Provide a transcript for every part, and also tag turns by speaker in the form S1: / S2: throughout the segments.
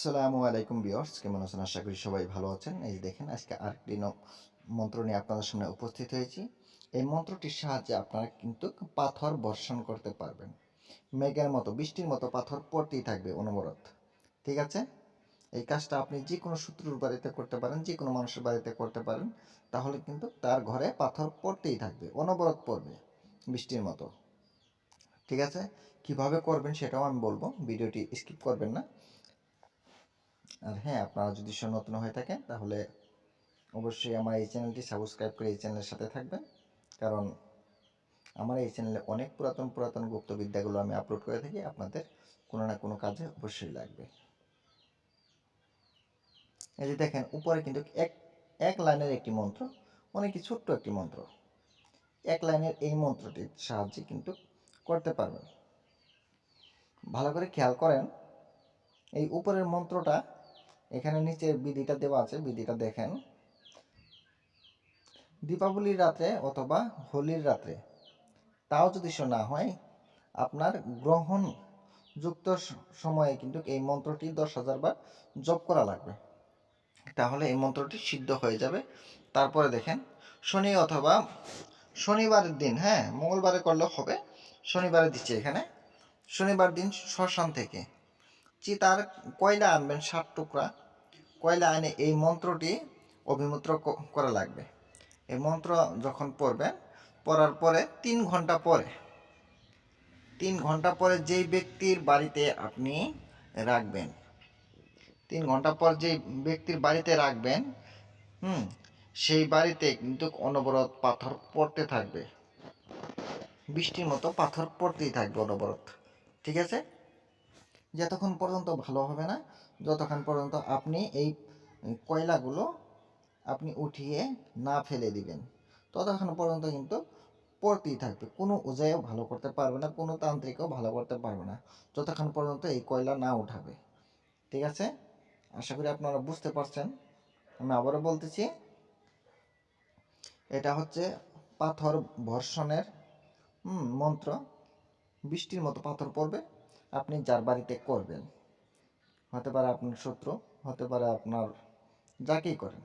S1: আসসালামু আলাইকুম বিয়ার্স কেমন আছেন? আশা করি সবাই ভালো আছেন। এই দেখেন, আজকে আরেকটি মন্ত্র নিয়ে আপনাদের সামনে উপস্থিত হয়েছি। এই মন্ত্রটির সাহায্যে আপনারা কিন্তু পাথর বর্ষণ করতে পারবেন। মেঘের মতো, বৃষ্টির মতো পাথর পড়তেই থাকবে অনবরত। ঠিক আছে? এই কাজটা আপনি যে কোনো শত্রুর বাড়িতে করতে পারেন যে কোনো মানুষের বাড়িতে করতে পারেন, তাহলে কিন্তু তার ঘরে পাথর পড়তেই থাকবে, অনবরত পড়বে বৃষ্টির মতো। ঠিক আছে? কীভাবে করবেন সেটাও আমি বলব, ভিডিওটি স্কিপ করবেন না। আর হ্যাঁ আপনারা যদি নতুন হয়ে থাকেন, তাহলে অবশ্যই আমার এই চ্যানেলটি সাবস্ক্রাইব করে এই চ্যানেলের সাথে থাকবেন। কারণ আমার এই চ্যানেলে অনেক পুরাতন পুরাতন গুপ্তবিদ্যাগুলো আমি আপলোড করে থাকি, আপনাদের কোনো না কোনো কাজে অবশ্যই লাগবে। এই যে দেখেন, উপরে কিন্তু এক এক লাইনের একটি মন্ত্র, অনেকই ছোট্ট একটি মন্ত্র। এক লাইনের এই মন্ত্রটির সাহায্যে কিন্তু করতে পারবেন। ভালো করে খেয়াল করেন, এই উপরের মন্ত্রটা এখানে নিচে বিধিটা দেওয়া আছে, বিধিটা দেখেন। দীপাবলির রাতে অথবা হোলির রাতে তাও যদি শোনা হয়, আপনার গ্রহণ যুক্ত সময়ে কিন্তু এই মন্ত্রটি দশ হাজার বার জপ করা লাগবে। তাহলে এই মন্ত্রটি সিদ্ধ হয়ে যাবে। তারপরে দেখেন, শনি অথবা শনিবারের দিন হ্যাঁ মঙ্গলবারে করলে হবে, শনিবারে দিচ্ছে এখানে। শনিবার দিন শ্মশান থেকে চিতার কয়লা আনবেন ষাট টুকরা। কয়লা এনে এই মন্ত্রটি অভিমন্ত্র ক- করা লাগবে। এই মন্ত্র যখন পড়বেন, পড়ার পরে তিন ঘণ্টা পরে, তিন ঘণ্টা পরে যেই ব্যক্তির বাড়িতে আপনি রাখবেন, তিন ঘণ্টা পর যেই ব্যক্তির বাড়িতে রাখবেন, হুম, সেই বাড়িতে কিন্তু অনবরত পাথর পড়তে থাকবে। বৃষ্টির মতো পাথর পড়তেই থাকবে অনবরত। ঠিক আছে? যতক্ষণ পর্যন্ত ভালো হবে না যতক্ষণ পর্যন্ত আপনি এই কয়লাগুলো আপনি উঠিয়ে না ফেলে দিবেন ততক্ষণ পর্যন্ত কিন্তু পড়তেই থাকবে। কোনো উজায়ও ভালো করতে পারবে না কোনো তান্ত্রিকও ভালো করতে পারবে না যতক্ষণ পর্যন্ত এই কয়লা না উঠাবে। ঠিক আছে? আশা করি আপনারা বুঝতে পারছেন। আমি আবারও বলতেছি এটা হচ্ছে পাথর বর্ষণের হুম, মন্ত্র। বৃষ্টির মতো পাথর পড়বে। আপনি যার বাড়িতে করবেন, হতে পারে আপনার শত্রু, হতে পারে আপনার যাকেই করেন,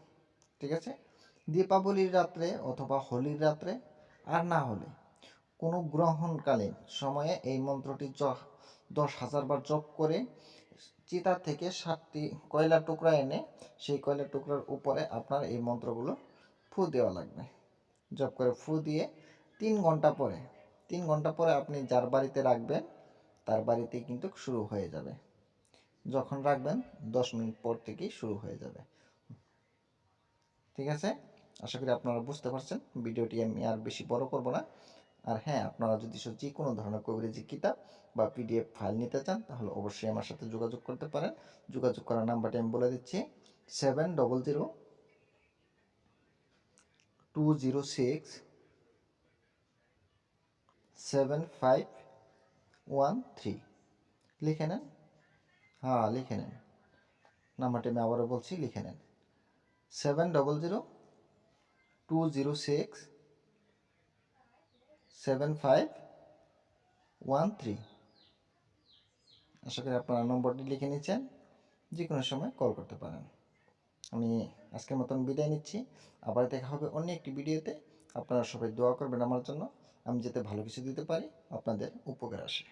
S1: ঠিক আছে? দীপাবলির রাত্রে অথবা হোলির রাত্রে, আর না হলে কোনো গ্রহণকালীন সময়ে এই মন্ত্রটি দশ হাজার বার জপ করে চিতা থেকে সাতটি কয়লা টুকরা এনে সেই কয়লা টুকরার উপরে আপনার এই মন্ত্রগুলো ফু দেওয়া লাগবে। জপ করে ফু দিয়ে তিন ঘণ্টা পরে, তিন ঘণ্টা পরে আপনি যার বাড়িতে রাখবেন তার বাড়িতে কিন্তু শুরু হয়ে যাবে। যখন রাখবেন, দশ মিনিট পর থেকেই শুরু হয়ে যাবে। ঠিক আছে? আশা করি আপনারা বুঝতে পারছেন। ভিডিওটি আমি আর বেশি বড় করব না। আর হ্যাঁ আপনারা যদি যে কোনো ধরনের কবিরাজি কিতাব বা পিডিএফ ফাইল নিতে চান, তাহলে অবশ্যই আমার সাথে যোগাযোগ করতে পারেন। যোগাযোগ করার নাম্বারটি আমি বলে দিচ্ছি seven double zero two zero six seven five one three. লিখে নেন? হ্যাঁ লিখে নেন। নাম্বারটি আমি আবারও বলছি, লিখে নেন। Seven double zero two zero six seven five one three. আশা করি আপনারা নম্বরটি লিখে নিচ্ছেন যে কোনো সময় কল করতে পারেন। আমি আজকের মতন বিদায় নিচ্ছি। আবার দেখা হবে অন্য একটি ভিডিওতে। আপনারা সবাই দোয়া করবেন আমার জন্য। আমি যাতে ভালো কিছু দিতে পারি আপনাদের উপকার আসে।